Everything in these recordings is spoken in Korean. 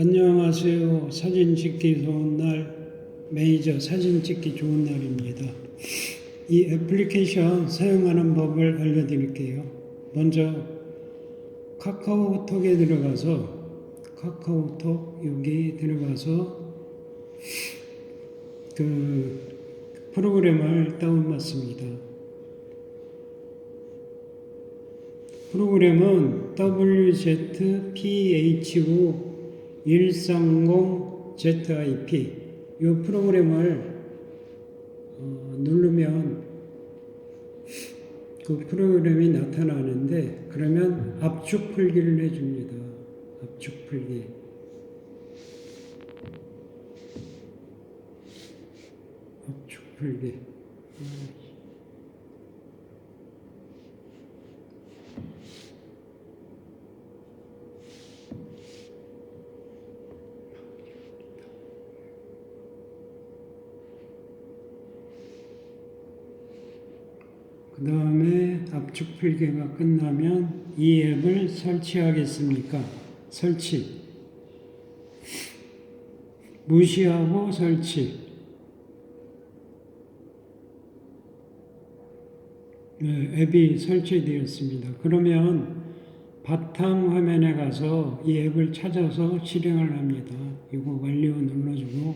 안녕하세요. 사진 찍기 좋은 날, 메이저 사진 찍기 좋은 날입니다. 이 애플리케이션 사용하는 법을 알려드릴게요. 먼저 카카오톡에 들어가서 카카오톡 여기 들어가서 그 프로그램을 다운받습니다. 프로그램은 WZPHO 130ZIP 이 프로그램을 어, 누르면 그 프로그램이 나타나는데 그러면 압축 풀기를 해줍니다. 압축 풀기. 압축 풀기. 그 압축 필기가 끝나면 이 앱을 설치하겠습니까? 설치. 무시하고 설치. 네, 앱이 설치되었습니다. 그러면 바탕 화면에 가서 이 앱을 찾아서 실행을 합니다. 이거 완료 눌러주고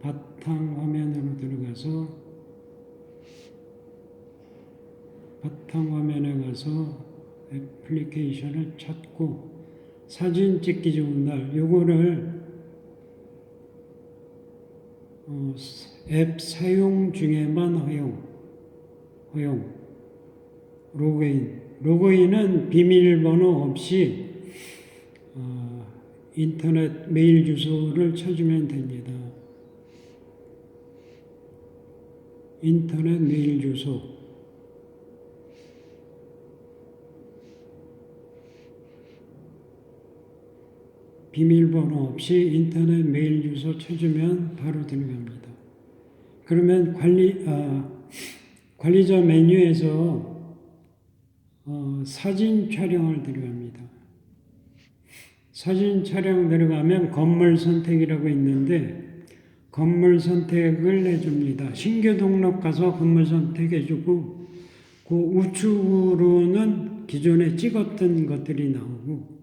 바탕 화면으로 들어가서 바탕 화면에 가서 애플리케이션을 찾고 사진 찍기 좋은 날 요거를 어, 앱 사용 중에만 허용 허용. 로그인. 로그인은 비밀번호 없이 어, 인터넷 메일 주소를 쳐주면 됩니다. 인터넷 메일 주소 비밀번호 없이 인터넷 메일 주소 쳐주면 바로 들어갑니다. 그러면 관리 아, 관리자 메뉴에서 어, 사진 촬영을 들어갑니다. 사진 촬영 들어가면 건물 선택이라고 있는데 건물 선택을 해줍니다. 신규 등록 가서 건물 선택해주고 그 우측으로는 기존에 찍었던 것들이 나오고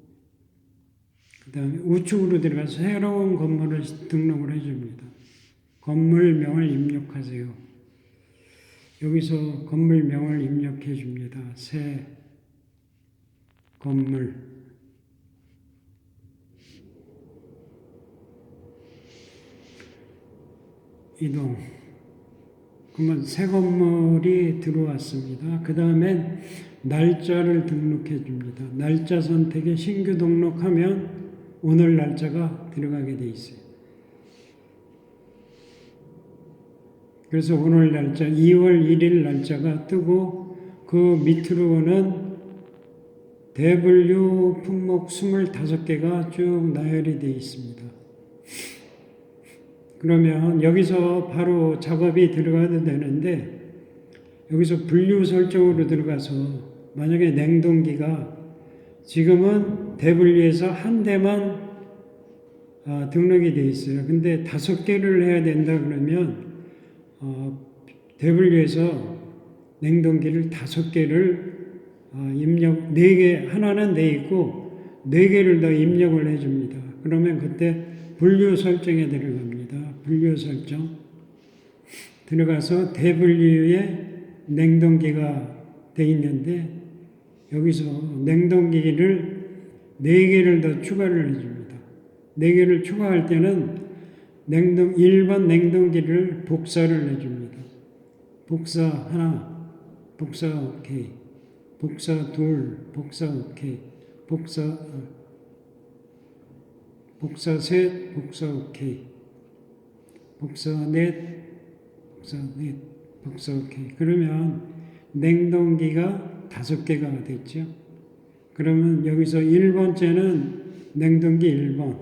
그 다음에 우측으로 들어가서 새로운 건물을 등록을 해줍니다. 건물명을 입력하세요. 여기서 건물명을 입력해 줍니다. 새 건물 이동 그러면 새 건물이 들어왔습니다. 그 다음엔 날짜를 등록해 줍니다. 날짜 선택에 신규 등록하면 오늘 날짜가 들어가게 돼 있어요. 그래서 오늘 날짜 2월 1일 날짜가 뜨고 그 밑으로는 대분류 품목 25개가 쭉 나열이 되어 있습니다. 그러면 여기서 바로 작업이 들어가도 되는데 여기서 분류 설정으로 들어가서 만약에 냉동기가 지금은 대분류에서 한 대만 어, 등록이 돼 있어요. 근데 다섯 개를 해야 된다 그러면 어, 대분류에서 냉동기를 다섯 개를 어, 입력 네 개 하나는 돼 있고 네 개를 더 입력을 해줍니다. 그러면 그때 분류 설정에 들어갑니다. 분류 설정 들어가서 대분류에 냉동기가 돼 있는데 여기서 냉동기를 네 개를 더 추가를 해줍니다. 네 개를 추가할 때는 냉동 1번 냉동기를 복사를 해줍니다. 복사 하나, 복사 오케이, 복사 둘, 복사 오케이, 복사 어, 복사 셋, 복사 오케이, 복사 넷, 복사 넷, 복사 오케이. 그러면 냉동기가 다섯 개가 됐죠. 그러면 여기서 1번째는 냉동기 1번,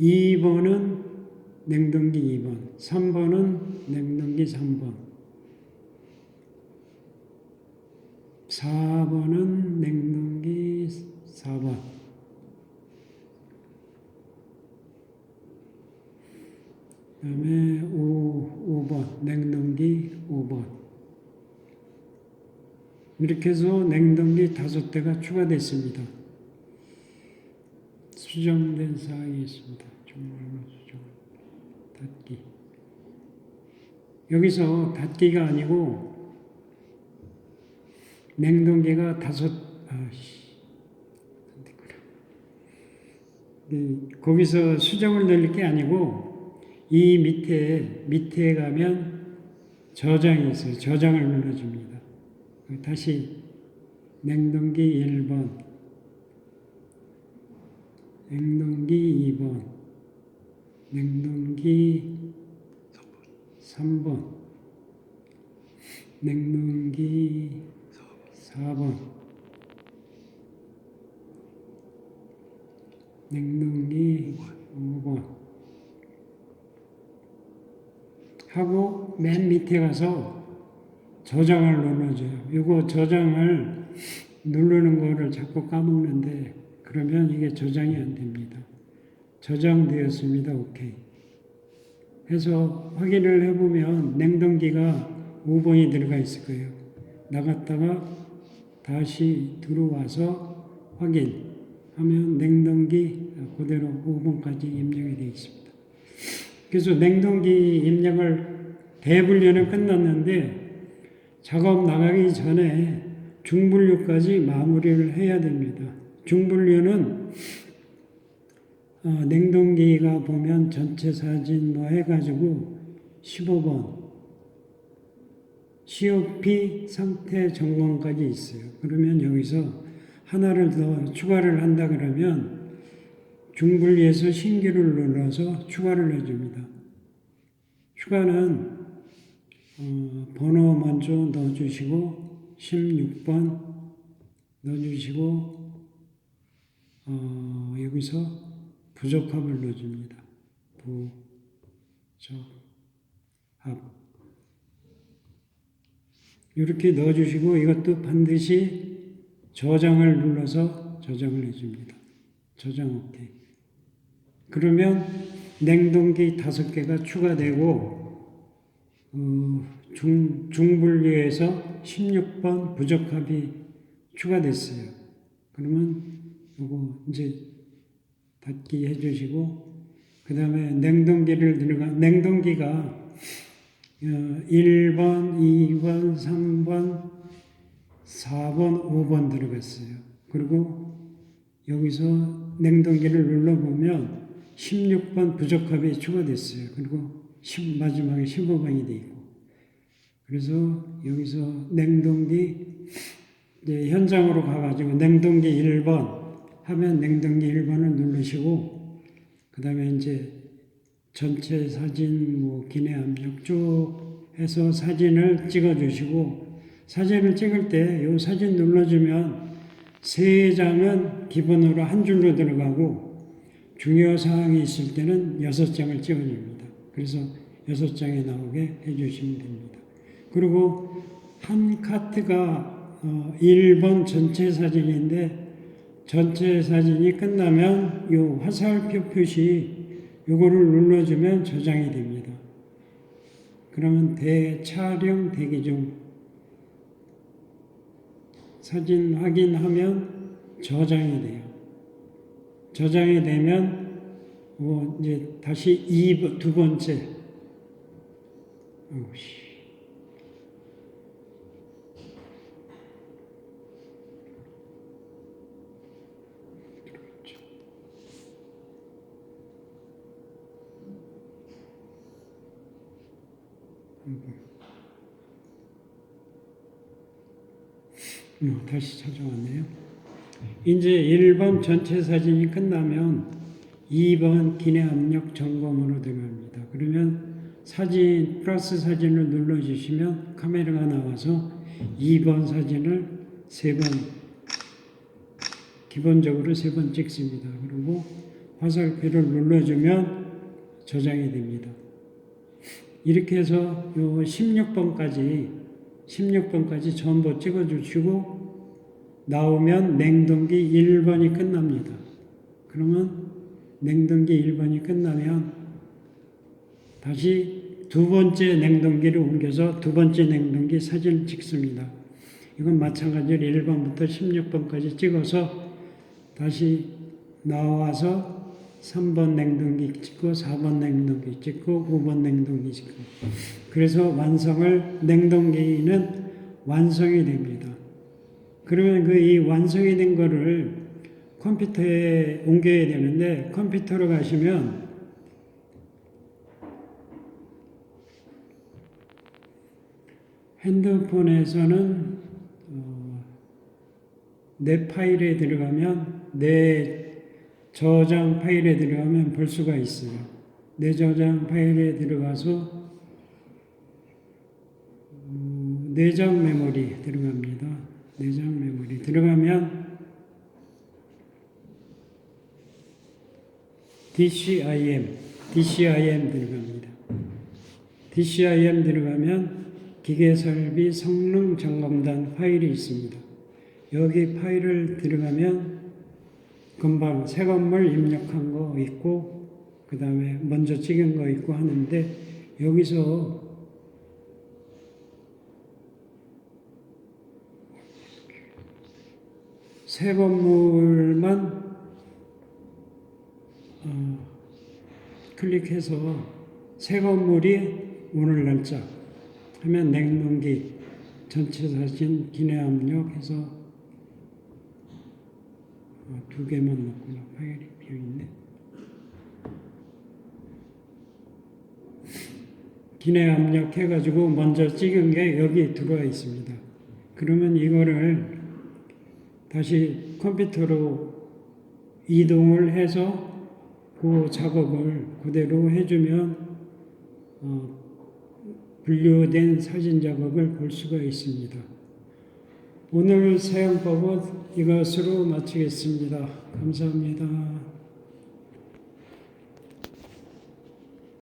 2번은 냉동기 2번, 3번은 냉동기 3번, 4번은 냉동기 4번. 그 다음에 5, 5번, 냉동기 5번. 이렇게 해서 냉동기 다섯 대가 추가됐습니다. 수정된 사항이 있습니다. 정말로 수정 닫기 여기서 닫기가 아니고 냉동기가 다섯 아씨 네, 거기서 수정을 넣을 게 아니고 이 밑에 밑에 가면 저장이 있어요. 저장을 눌러줍니다. 다시 냉동기 1번, 냉동기 2번, 냉동기 3번, 냉동기 4번, 냉동기 5번. 하고 맨 밑에 가서 저장을 눌러줘요. 이거 저장을 누르는 거를 자꾸 까먹는데 그러면 이게 저장이 안 됩니다. 저장되었습니다. 오케이. 해서 확인을 해보면 냉동기가 5번이 들어가 있을 거예요. 나갔다가 다시 들어와서 확인하면 냉동기 그대로 5번까지 입력이 되어 있습니다. 그래서 냉동기 입력을 대분류는 끝났는데 작업 나가기 전에 중분류까지 마무리를 해야 됩니다. 중분류는 어, 냉동기가 보면 전체 사진 뭐 해가지고 15번 COP 상태 점검까지 있어요. 그러면 여기서 하나를 더 추가를 한다 그러면 중분리에서 신규를 눌러서 추가를 해줍니다. 추가는 어, 번호 먼저 넣어주시고 16번 넣어주시고 어, 여기서 부적합을 넣어줍니다. 부적합 이렇게 넣어주시고 이것도 반드시 저장을 눌러서 저장을 해줍니다. 저장 오케이. 그러면 냉동기 다섯 개가 추가되고 어, 중, 중분류에서 16번 부적합이 추가됐어요. 그러면 요거 이제 닫기 해주시고 그 다음에 냉동기를 들어가 냉동기가 어, 1번, 2번, 3번, 4번, 5번 들어갔어요. 그리고 여기서 냉동기를 눌러보면 16번 부적합이 추가됐어요. 그리고 10, 마지막에 15번이 돼 있고. 그래서 여기서 냉동기 이제 현장으로 가가지고 냉동기 1번 하면 냉동기 1번을 누르시고 그 다음에 이제 전체 사진 뭐 기내 압력 쭉 해서 사진을 찍어 주시고 사진을 찍을 때이 사진 눌러주면 세 장은 기본으로 한 줄로 들어가고 중요 사항이 있을 때는 여섯 장을 찍어줍니다. 그래서 여섯 장에 나오게 해주시면 됩니다. 그리고 한 카트가 어, 1번 전체 사진인데 전체 사진이 끝나면 이 화살표 표시 요거를 눌러주면 저장이 됩니다. 그러면 대촬영 대기 중 사진 확인하면 저장이 돼요. 저장이 되면 뭐 이제 다시 2, 두 번째 어우씨. 음, 다시 찾아왔네요. 이제 1번 전체 사진이 끝나면 2번 기내 압력 점검으로 들어갑니다. 그러면 사진 플러스 사진을 눌러주시면 카메라가 나와서 2번 사진을 세번 기본적으로 세번 찍습니다. 그리고 화살표를 눌러주면 저장이 됩니다. 이렇게 해서 요 16번까지 16번까지 전부 찍어주시고 나오면 냉동기 1번이 끝납니다. 그러면 냉동기 1번이 끝나면 다시 두 번째 냉동기를 옮겨서 두 번째 냉동기 사진을 찍습니다. 이건 마찬가지로 1번부터 16번까지 찍어서 다시 나와서 3번 냉동기 찍고 4번 냉동기 찍고 5번 냉동기 찍고 그래서 완성을 냉동기는 완성이 됩니다. 그러면 그 이 완성이 된 거를 컴퓨터에 옮겨야 되는데 컴퓨터로 가시면 핸드폰에서는 어, 내 파일에 들어가면 내 저장 파일에 들어가면 볼 수가 있어요. 내 저장 파일에 들어가서 어, 내장 메모리 들어갑니다. 내장 메모리 들어가면 DCIM, DCIM 들어갑니다. DCIM 들어가면 기계설비 성능 점검단 파일이 있습니다. 여기 파일을 들어가면 금방 새 건물 입력한 거 있고 그 다음에 먼저 찍은 거 있고 하는데 여기서 새 건물만 어, 클릭해서 새 건물이 오늘 날짜 하면 냉동기 전체 사진 기내 압력 해서 어, 두 개만 넣구나 파일이 비어 있네. 기내 압력 해가지고 먼저 찍은 게 여기 들어와 있습니다. 그러면 이거를 다시 컴퓨터로 이동을 해서 그 작업을 그대로 해주면 어, 분류된 사진 작업을 볼 수가 있습니다. 오늘 사용법은 이것으로 마치겠습니다. 감사합니다.